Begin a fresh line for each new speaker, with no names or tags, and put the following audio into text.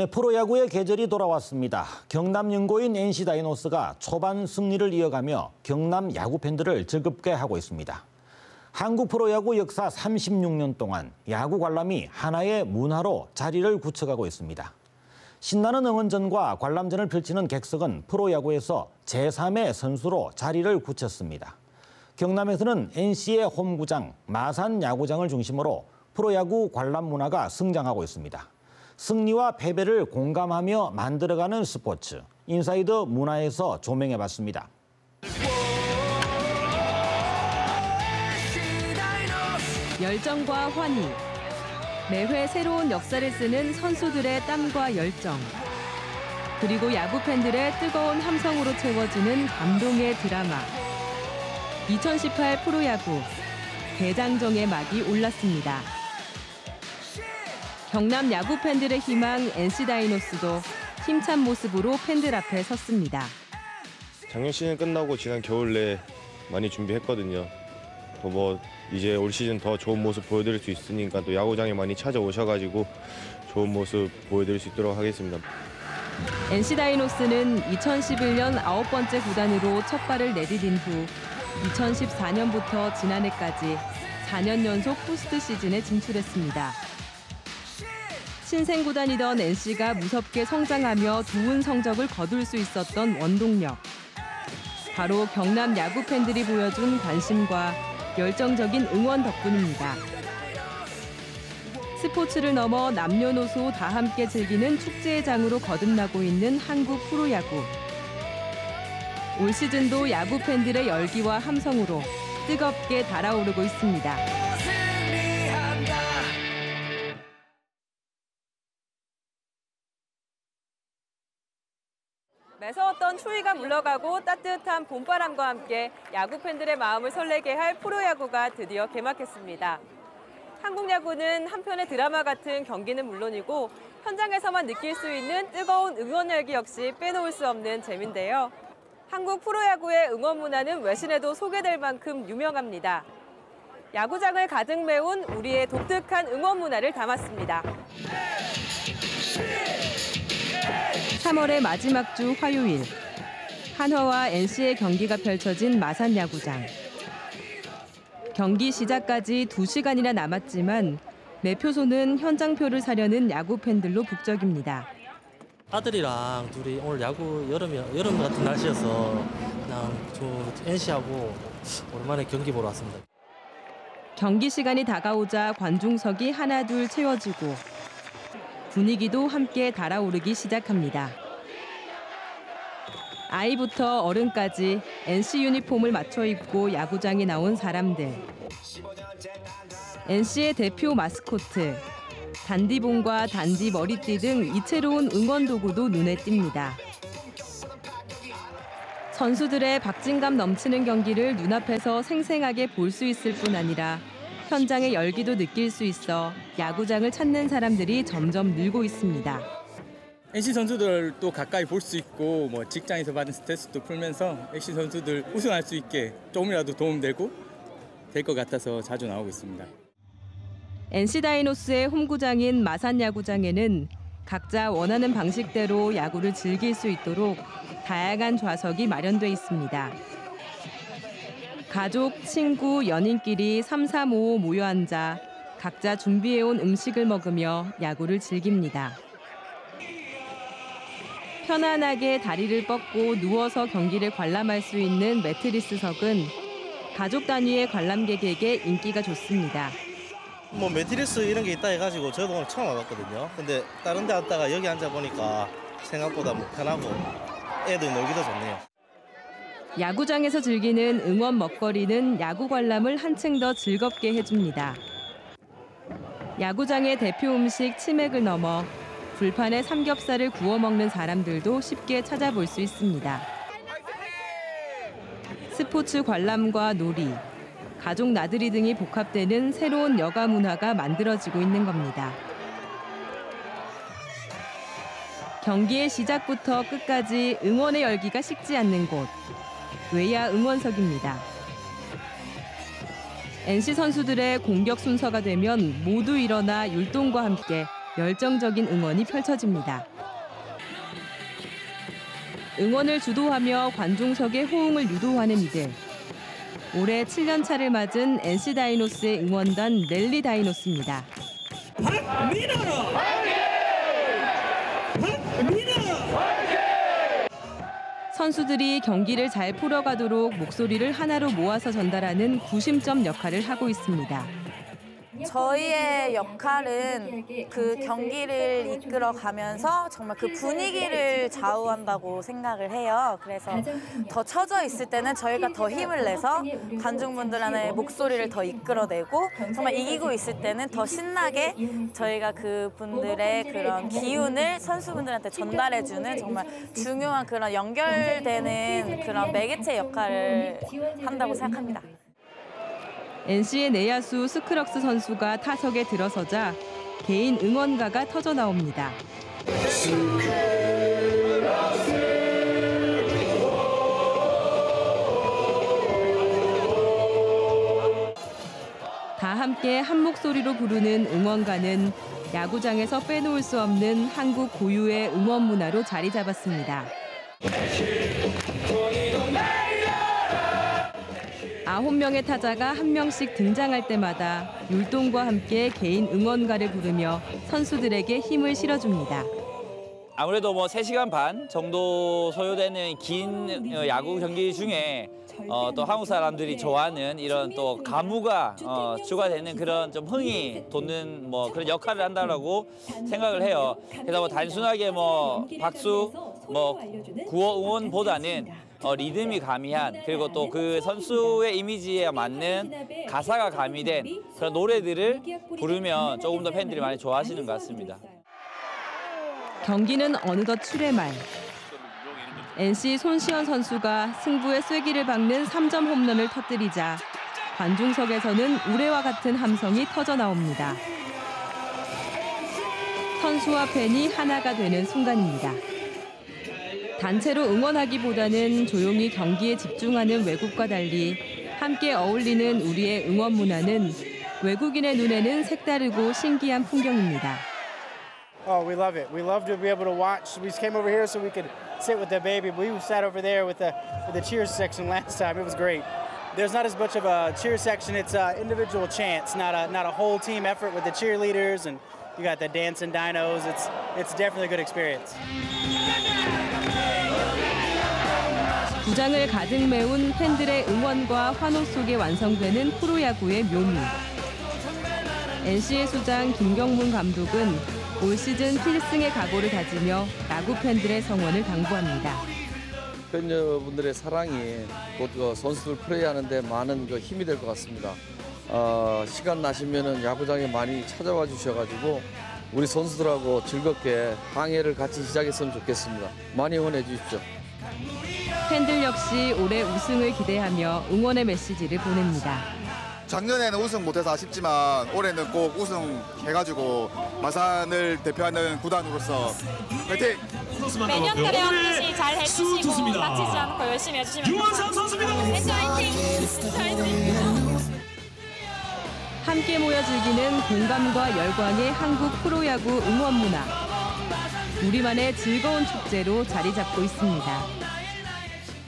네, 프로야구의 계절이 돌아왔습니다. 경남 연고인 NC 다이노스가 초반 승리를 이어가며 경남 야구 팬들을 즐겁게 하고 있습니다. 한국 프로야구 역사 36년 동안 야구 관람이 하나의 문화로 자리를 굳혀가고 있습니다. 신나는 응원전과 관람전을 펼치는 객석은 프로야구에서 제3의 선수로 자리를 굳혔습니다. 경남에서는 NC의 홈구장 마산 야구장을 중심으로 프로야구 관람 문화가 성장하고 있습니다. 승리와 패배를 공감하며 만들어가는 스포츠. 인사이드 문화에서 조명해봤습니다.
열정과 환희. 매회 새로운 역사를 쓰는 선수들의 땀과 열정. 그리고 야구 팬들의 뜨거운 함성으로 채워지는 감동의 드라마. 2018 프로야구 대장정의 막이 올랐습니다. 경남 야구 팬들의 희망 NC 다이노스도 힘찬 모습으로 팬들 앞에 섰습니다.
작년 시즌 끝나고 지난 겨울 내 많이 준비했거든요. 또 뭐 이제 올 시즌 더 좋은 모습 보여드릴 수 있으니까 또 야구장에 많이 찾아오셔가지고 좋은 모습 보여드릴 수 있도록 하겠습니다.
NC 다이노스는 2011년 아홉 번째 구단으로 첫 발을 내디딘 후 2014년부터 지난해까지 4년 연속 포스트 시즌에 진출했습니다. 신생 구단이던 NC가 무섭게 성장하며 좋은 성적을 거둘 수 있었던 원동력. 바로 경남 야구 팬들이 보여준 관심과 열정적인 응원 덕분입니다. 스포츠를 넘어 남녀노소 다 함께 즐기는 축제의 장으로 거듭나고 있는 한국 프로야구. 올 시즌도 야구 팬들의 열기와 함성으로 뜨겁게 달아오르고 있습니다. 매서웠던 추위가 물러가고 따뜻한 봄바람과 함께 야구 팬들의 마음을 설레게 할 프로야구가 드디어 개막했습니다. 한국 야구는 한편의 드라마 같은 경기는 물론이고 현장에서만 느낄 수 있는 뜨거운 응원 열기 역시 빼놓을 수 없는 재미인데요. 한국 프로야구의 응원 문화는 외신에도 소개될 만큼 유명합니다. 야구장을 가득 메운 우리의 독특한 응원 문화를 담았습니다. 3월의 마지막 주 화요일 한화와 NC의 경기가 펼쳐진 마산 야구장. 경기 시작까지 2시간이나 남았지만 매표소는 현장표를 사려는 야구 팬들로 북적입니다.
아들이랑 둘이 오늘 야구 여름 여름 같은 날씨여서 그냥 저 NC하고 오랜만에 경기 보러 왔습니다.
경기 시간이 다가오자 관중석이 하나 둘 채워지고 분위기도 함께 달아오르기 시작합니다. 아이부터 어른까지 NC 유니폼을 맞춰 입고 야구장에 나온 사람들. NC의 대표 마스코트, 단디봉과 단디 머리띠 등 이채로운 응원 도구도 눈에 띕니다. 선수들의 박진감 넘치는 경기를 눈앞에서 생생하게 볼 수 있을 뿐 아니라 현장의 열기도 느낄 수 있어 야구장을 찾는 사람들이 점점 늘고 있습니다.
NC 선수들도 가까이 볼 수 있고 뭐 직장에서 받은 스트레스도 풀면서 NC 선수들 우승할 수 있게 조금이라도 도움되고 될 것 같아서 자주 나오고 있습니다.
NC 다이노스의 홈구장인 마산 야구장에는 각자 원하는 방식대로 야구를 즐길 수 있도록 다양한 좌석이 마련돼 있습니다. 가족, 친구, 연인끼리 3, 3, 5 모여 앉아 각자 준비해온 음식을 먹으며 야구를 즐깁니다. 편안하게 다리를 뻗고 누워서 경기를 관람할 수 있는 매트리스석은 가족 단위의 관람객에게 인기가 좋습니다.
뭐 매트리스 이런 게 있다 해가지고 저도 오늘 처음 와봤거든요. 근데 다른 데 왔다가 여기 앉아 보니까 생각보다 뭐 편하고 애들 놀기도 좋네요.
야구장에서 즐기는 응원 먹거리는 야구 관람을 한층 더 즐겁게 해줍니다. 야구장의 대표 음식 치맥을 넘어 불판에 삼겹살을 구워 먹는 사람들도 쉽게 찾아볼 수 있습니다. 스포츠 관람과 놀이, 가족 나들이 등이 복합되는 새로운 여가 문화가 만들어지고 있는 겁니다. 경기의 시작부터 끝까지 응원의 열기가 식지 않는 곳, 외야 응원석입니다. NC 선수들의 공격 순서가 되면 모두 일어나 율동과 함께 열정적인 응원이 펼쳐집니다. 응원을 주도하며 관중석의 호응을 유도하는 이들. 올해 7년 차를 맞은 NC 다이노스의 응원단 넬리 다이노스입니다. 선수들이 경기를 잘 풀어가도록 목소리를 하나로 모아서 전달하는 구심점 역할을 하고 있습니다.
저희의 역할은 그 경기를 이끌어 가면서 정말 그 분위기를 좌우한다고 생각을 해요. 그래서 더 처져 있을 때는 저희가 더 힘을 내서 관중분들의 목소리를 더 이끌어내고 정말 이기고 있을 때는 더 신나게 저희가 그 분들의 그런 기운을 선수분들한테 전달해주는 정말 중요한 그런 연결되는 그런 매개체 역할을 한다고 생각합니다.
NC의 내야수 스크럭스 선수가 타석에 들어서자 개인 응원가가 터져 나옵니다. 다 함께 한 목소리로 부르는 응원가는 야구장에서 빼놓을 수 없는 한국 고유의 응원 문화로 자리 잡았습니다. 아홉 명의 타자가 한 명씩 등장할 때마다 율동과 함께 개인 응원가를 부르며 선수들에게 힘을 실어줍니다.
아무래도 뭐 3시간 반 정도 소요되는 긴 어, 야구 경기 중에 어, 또 한국 사람들이 좋아하는 이런 또 가무가 어, 추가되는 그런 좀 흥이 돋는 뭐 그런 역할을 한다라고 생각을 해요. 그래서 뭐 단순하게 뭐 박수, 뭐 구호 응원보다는 어, 리듬이 가미한 그리고 또 그 선수의 이미지에 맞는 가사가 가미된 그런 노래들을 부르면 조금 더 팬들이 많이 좋아하시는 것 같습니다.
경기는 어느덧 출의 말. NC 손시현 선수가 승부의 쐐기를 박는 3점 홈런을 터뜨리자 관중석에서는 우레와 같은 함성이 터져 나옵니다. 선수와 팬이 하나가 되는 순간입니다. 단체로 응원하기보다는 조용히 경기에 집중하는 외국과 달리 함께 어울리는 우리의 응원 문화는 외국인의 눈에는 색다르고 신기한 풍경입니다.
Oh, we love it. We love to be able to watch. We came over here so we could sit with the baby. We sat over there with the with the cheers section last time. It was great. There's not as much of a cheer section. It's uh, individual chants, not a not a whole team effort with the cheerleaders and you got the dancing dinos. It's it's definitely a good experience.
구장을 가득 메운 팬들의 응원과 환호 속에 완성되는 프로야구의 묘미. NC의 수장 김경문 감독은 올 시즌 필승의 각오를 다지며 야구 팬들의 성원을 당부합니다.
팬 여러분들의 사랑이 곧그 선수들 플레이하는데 많은 그 힘이 될 것 같습니다. 어, 시간 나시면은 야구장에 많이 찾아와 주셔가지고 우리 선수들하고 즐겁게 항해를 같이 시작했으면 좋겠습니다. 많이 응원해 주십시오.
팬들 역시 올해 우승을 기대하며 응원의 메시지를 보냅니다.
작년에는 우승 못해서 아쉽지만 올해는 꼭 우승 해가지고 마산을 대표하는 구단으로서 화이팅!
매년 그래왔듯이 잘 해주시고 다치지 않고 열심히 해주시면 유원상 선수입니다. 화이팅! 화이팅!
함께 모여 즐기는 공감과 열광의 한국 프로야구 응원 문화. 우리만의 즐거운 축제로 자리 잡고 있습니다.